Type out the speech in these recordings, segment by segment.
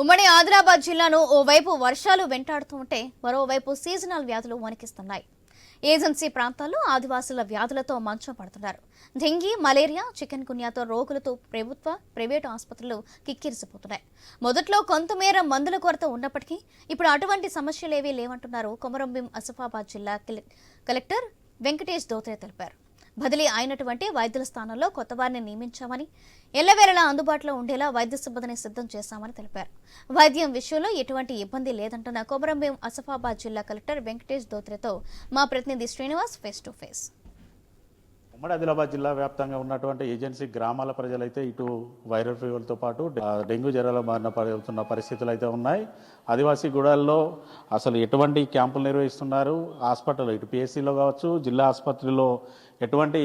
ఉమ్మడి ఆదిలాబాద్ జిల్లాను ఓవైపు వర్షాలు వెంటాడుతూ ఉంటే మరోవైపు సీజనల్ వ్యాధులు వణికిస్తున్నాయి. ఏజెన్సీ ప్రాంతాల్లో ఆదివాసుల వ్యాధులతో మంచం పడుతున్నారు. డెంగీ మలేరియా చికెన్ గున్యాతో రోగులతో ప్రభుత్వ ప్రైవేటు ఆసుపత్రులు కిక్కిరిసిపోతున్నాయి. మొదట్లో కొంతమేర మందుల కొరత ఉన్నప్పటికీ ఇప్పుడు అటువంటి సమస్యలేవీ లేవంటున్నారు కొమరంభీం అసఫాబాద్ జిల్లా కలెక్టర్ వెంకటేష్ దోత్రే తెలిపారు. బదిలీ అయినటువంటి వైద్యుల స్థానంలో కొత్త వారిని నియమించామని ఎల్లవేళలా అందుబాటులో ఉండేలా వైద్య సిబ్బందిని సిద్ధం చేశామని తెలిపారు. వైద్యం విషయంలో ఎటువంటి ఇబ్బంది లేదంటున్న కొమరంభీం అసఫాబాద్ జిల్లా కలెక్టర్ వెంకటేష్ దోత్రేతో మా ప్రతినిధి శ్రీనివాస్ ఫేస్ టు ఫేస్. ఉమ్మడి ఆదిలాబాద్ జిల్లా వ్యాప్తంగా ఉన్నటువంటి ఏజెన్సీ గ్రామాల ప్రజలైతే ఇటు వైరల్ ఫీవర్తో పాటు డెంగ్యూ జ్వరాల బారిన పడుతున్న పరిస్థితులు అయితే ఉన్నాయి. ఆదివాసీ గూడాల్లో అసలు ఎటువంటి క్యాంపులు నిర్వహిస్తున్నారు? హాస్పిటల్ ఇటు పిఎస్సిలో కావచ్చు జిల్లా ఆసుపత్రిలో ఎటువంటి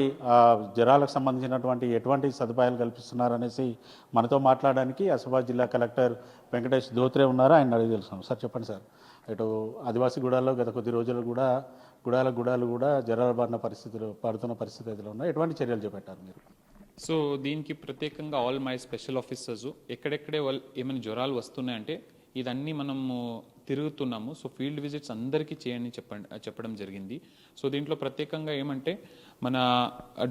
జ్వరాలకు సంబంధించినటువంటి ఎటువంటి సదుపాయాలు కల్పిస్తున్నారు అనేసి మనతో మాట్లాడడానికి అసఫాబాద్ జిల్లా కలెక్టర్ వెంకటేష్ దోత్రే ఉన్నారు. ఆయన అడిగి తెలుసు సార్ చెప్పండి సార్. ఇటు ఆదివాసీ గూడాల్లో గత కొద్ది రోజులు కూడా గుడాల గుడాలు కూడా జ్వరాల బారిన పరిస్థితులు పడుతున్న పరిస్థితులు ఉన్నాయి ఎటువంటి చర్యలు చేపట్టారు మీరు? సో దీనికి ప్రత్యేకంగా ఆల్ మై స్పెషల్ ఆఫీసర్స్ ఎక్కడెక్కడే వాళ్ళు ఏమైనా జ్వరాలు వస్తున్నాయంటే ఇదన్నీ మనము తిరుగుతున్నాము. సో ఫీల్డ్ విజిట్స్ అందరికీ చేయండి చెప్పండి చెప్పడం జరిగింది. సో దీంట్లో ప్రత్యేకంగా ఏమంటే మన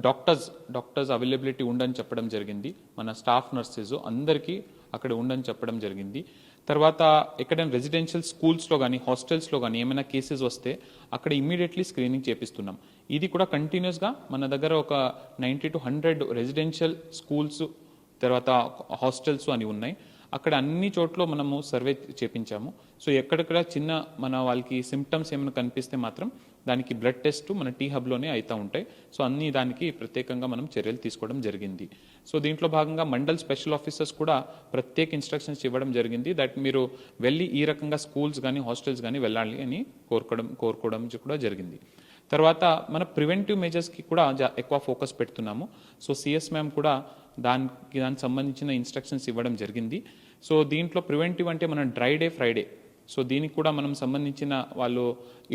డాక్టర్స్ డాక్టర్స్ అవైలబిలిటీ ఉండని చెప్పడం జరిగింది. మన స్టాఫ్ నర్సెస్ అందరికీ అక్కడ ఉండని చెప్పడం జరిగింది. తర్వాత ఎక్కడైనా రెసిడెన్షియల్ స్కూల్స్లో కానీ హాస్టల్స్లో కానీ ఏమైనా కేసెస్ వస్తే అక్కడ ఇమీడియట్లీ స్క్రీనింగ్ చేపిస్తున్నాం. ఇది కూడా కంటిన్యూస్గా మన దగ్గర ఒక ninety to hundred residential schools తర్వాత హాస్టల్స్ అని ఉన్నాయి. అక్కడ అన్ని చోట్ల మనము సర్వే చేపించాము. సో ఎక్కడెక్కడ చిన్న మన వాళ్ళకి సిమ్టమ్స్ ఏమైనా కనిపిస్తే మాత్రం దానికి బ్లడ్ టెస్ట్ మన టీ హబ్లోనే అవుతూ ఉంటాయి. సో అన్ని దానికి ప్రత్యేకంగా మనం చర్యలు తీసుకోవడం జరిగింది. సో దీంట్లో భాగంగా మండల్ స్పెషల్ ఆఫీసర్స్ కూడా ప్రత్యేక ఇన్స్ట్రక్షన్స్ ఇవ్వడం జరిగింది. దట్ మీరు వెళ్ళి ఈ రకంగా స్కూల్స్ కానీ హాస్టల్స్ కానీ వెళ్ళాలి అని కోరుకోవడం కోరుకోవడం కూడా జరిగింది. తర్వాత మన ప్రివెంటివ్ మెజర్స్కి కూడా జా- ఎక్కువ ఫోకస్ పెడుతున్నాము. సో సిఎస్ మ్యామ్ కూడా దానికి దానికి సంబంధించిన ఇన్స్ట్రక్షన్స్ ఇవ్వడం జరిగింది. సో దీంట్లో ప్రివెంటివ్ అంటే మనం డ్రై డే ఫ్రైడే సో దీనికి కూడా మనం సంబంధించిన వాళ్ళు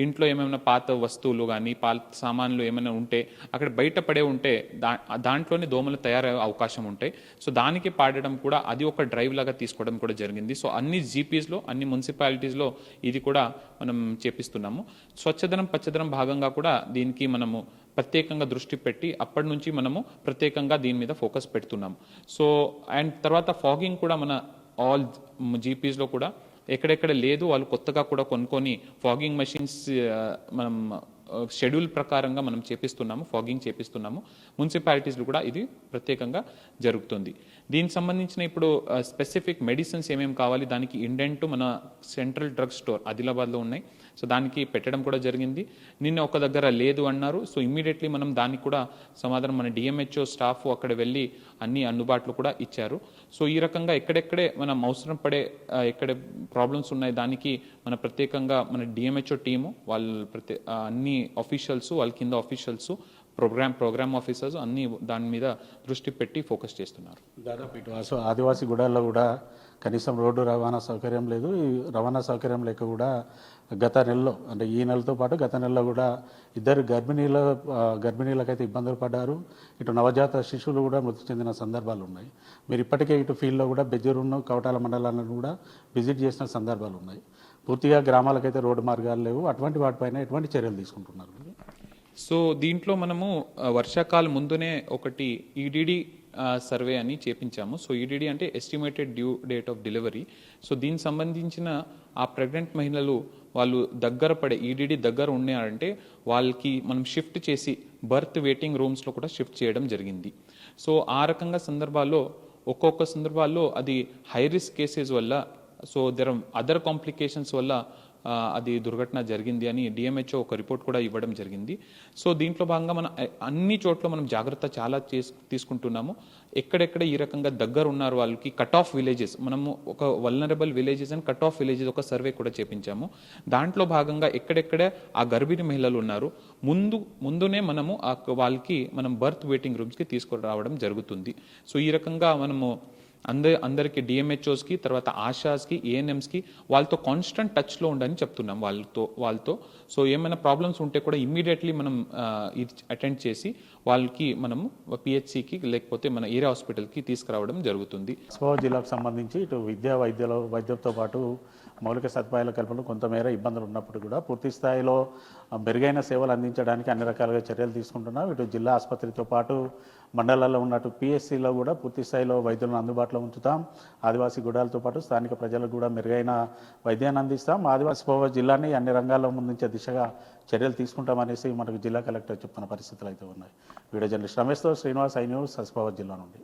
ఇంట్లో ఏమైనా పాత వస్తువులు కానీ పాత సామాన్లు ఏమైనా ఉంటే అక్కడ బయట పడే ఉంటే దా దాంట్లోనే దోమలు తయారయ్యే అవకాశం ఉంటాయి. సో దానికి పాడడం కూడా అది ఒక డ్రైవ్ లాగా తీసుకోవడం కూడా జరిగింది. సో అన్ని జీపీస్లో అన్ని మున్సిపాలిటీస్లో ఇది కూడా మనం చేపిస్తున్నాము. స్వచ్ఛదనం పచ్చదనం భాగంగా కూడా దీనికి మనము ప్రత్యేకంగా దృష్టి పెట్టి అప్పటి నుంచి మనము ప్రత్యేకంగా దీని మీద ఫోకస్ పెడుతున్నాము. సో అండ్ తర్వాత ఫాగింగ్ కూడా మన ఆల్ జీపీస్లో కూడా ఎక్కడెక్కడ లేదు వాళ్ళు కొత్తగా కూడా కొనుక్కొని ఫాగింగ్ మెషిన్స్ మనం షెడ్యూల్ ప్రకారంగా మనం చేపిస్తున్నాము ఫాగింగ్ చేపిస్తున్నాము. మున్సిపాలిటీస్లో కూడా ఇది ప్రత్యేకంగా జరుగుతుంది. దీనికి సంబంధించిన ఇప్పుడు స్పెసిఫిక్ మెడిసిన్స్ ఏమేమి కావాలి దానికి ఇండెంట్ మన సెంట్రల్ డ్రగ్ స్టోర్ ఆదిలాబాద్లో ఉన్నాయి. సో దానికి పెట్టడం కూడా జరిగింది. నిన్న ఒక దగ్గర లేదు అన్నారు. సో ఇమ్మీడియట్లీ మనం దానికి కూడా సమాధానం మన డిఎంహెచ్ఓ స్టాఫ్ అక్కడ వెళ్ళి అన్ని అందుబాటులో కూడా ఇచ్చారు. సో ఈ రకంగా ఎక్కడెక్కడే మనం అవసరం పడే ఎక్కడ ప్రాబ్లమ్స్ ఉన్నాయి దానికి మన ప్రత్యేకంగా మన డిఎంహెచ్ఓ టీము వాళ్ళు ప్రత్యే అన్ని ఆఫీషియల్స్ వాళ్ళ కింద ఆఫీషియల్స్ ప్రోగ్రామ్ ప్రోగ్రామ్ ఆఫీసర్స్ అన్ని దాని మీద దృష్టి పెట్టి ఫోకస్ చేస్తున్నారు. దాదాపు ఇటు ఆదివాసీ గుడాల్లో కూడా కనీసం రోడ్డు రవాణా సౌకర్యం లేదు. ఈ రవాణా సౌకర్యం లేక కూడా గత నెలలో అంటే ఈ నెలతో పాటు గత నెలలో కూడా ఇద్దరు గర్భిణీల గర్భిణీలకైతే ఇబ్బందులు పడ్డారు. ఇటు నవజాత శిశువులు కూడా మృతి చెందిన సందర్భాలు ఉన్నాయి. మీరు ఇప్పటికే ఇటు ఫీల్డ్లో కూడా బెజ్జూరును కవటాల మండలాలను కూడా విజిట్ చేసిన సందర్భాలు ఉన్నాయి. పూర్తిగా గ్రామాలకైతే రోడ్డు మార్గాలు లేవు. అటువంటి వాటిపైన ఎటువంటి చర్యలు తీసుకుంటున్నారు? సో దీంట్లో మనము వర్షాకాలం ముందునే ఒకటి ఈడీడీ సర్వే అని చేపించాము. సో ఈడీడీ అంటే estimated due date of delivery so దీనికి సంబంధించిన ఆ ప్రెగ్నెంట్ మహిళలు వాళ్ళు దగ్గర పడే ఈడిడి దగ్గర ఉన్నారంటే వాళ్ళకి మనం షిఫ్ట్ చేసి బర్త్ వెయిటింగ్ రూమ్స్లో కూడా షిఫ్ట్ చేయడం జరిగింది. సో ఆ రకంగా సందర్భాల్లో ఒక్కొక్క సందర్భాల్లో అది హై రిస్క్ కేసెస్ వల్ల సో దెర్ అదర్ కాంప్లికేషన్స్ వల్ల అది దుర్ఘటన జరిగింది అని డిఎంహెచ్ఓ ఒక రిపోర్ట్ కూడా ఇవ్వడం జరిగింది. సో దీంట్లో భాగంగా మనం అన్ని చోట్ల మనం జాగ్రత్త చాలా చేస్- తీసుకుంటున్నాము. ఎక్కడెక్కడ ఈ రకంగా దగ్గర ఉన్నారు వాళ్ళకి కట్ ఆఫ్ విలేజెస్ మనము ఒక vulnerable villages and cut off villages ఒక సర్వే కూడా చేపించాము. దాంట్లో భాగంగా ఎక్కడెక్కడ ఆ గర్భిణీ మహిళలు ఉన్నారు ముందు ముందునే మనము ఆ వాళ్ళకి మనం బర్త్ వెయిటింగ్ రూమ్స్కి తీసుకురావడం జరుగుతుంది. సో ఈ రకంగా మనము అందరి అందరికి డిఎంహెచ్ఓస్కి తర్వాత ఆశాస్కి ఏఎన్ఎంస్కి వాళ్ళతో కాన్స్టెంట్ టచ్లో ఉండని చెప్తున్నాం వాళ్ళతో వాళ్ళతో. సో ఏమైనా ప్రాబ్లమ్స్ ఉంటే కూడా ఇమ్మీడియట్లీ మనం ఇది అటెండ్ చేసి వాళ్ళకి మనము పిహెచ్సికి లేకపోతే మన ఏరియా హాస్పిటల్కి తీసుకురావడం జరుగుతుంది. సో జిల్లాకు సంబంధించి ఇటు విద్యా వైద్యుల వైద్యంతో పాటు మౌలిక సదుపాయాల కల్పనలో కొంతమేర ఇబ్బందులు ఉన్నప్పుడు కూడా పూర్తి స్థాయిలో మెరుగైన సేవలు అందించడానికి అన్ని రకాలుగా చర్యలు తీసుకుంటున్నాం. ఇటు జిల్లా ఆసుపత్రితో పాటు మండలాల్లో ఉన్నట్టు పిఎస్సిలో కూడా పూర్తి స్థాయిలో వైద్యులను అందుబాటులో ఉంచుతాం. ఆదివాసీ గుడాలతో పాటు స్థానిక ప్రజలకు కూడా మెరుగైన వైద్యాన్ని అందిస్తాం. ఆదివాసీ పోవ జిల్లాని అన్ని రంగాల్లో ముందుంచే దిశగా చర్యలు తీసుకుంటామనేసి మనకు జిల్లా కలెక్టర్ చెప్తున్న పరిస్థితులు అయితే ఉన్నాయి. వీడియో జర్నలిస్ట్ రమేష్తో శ్రీనివాస్ ఐ న్యూస్ జిల్లా నుండి.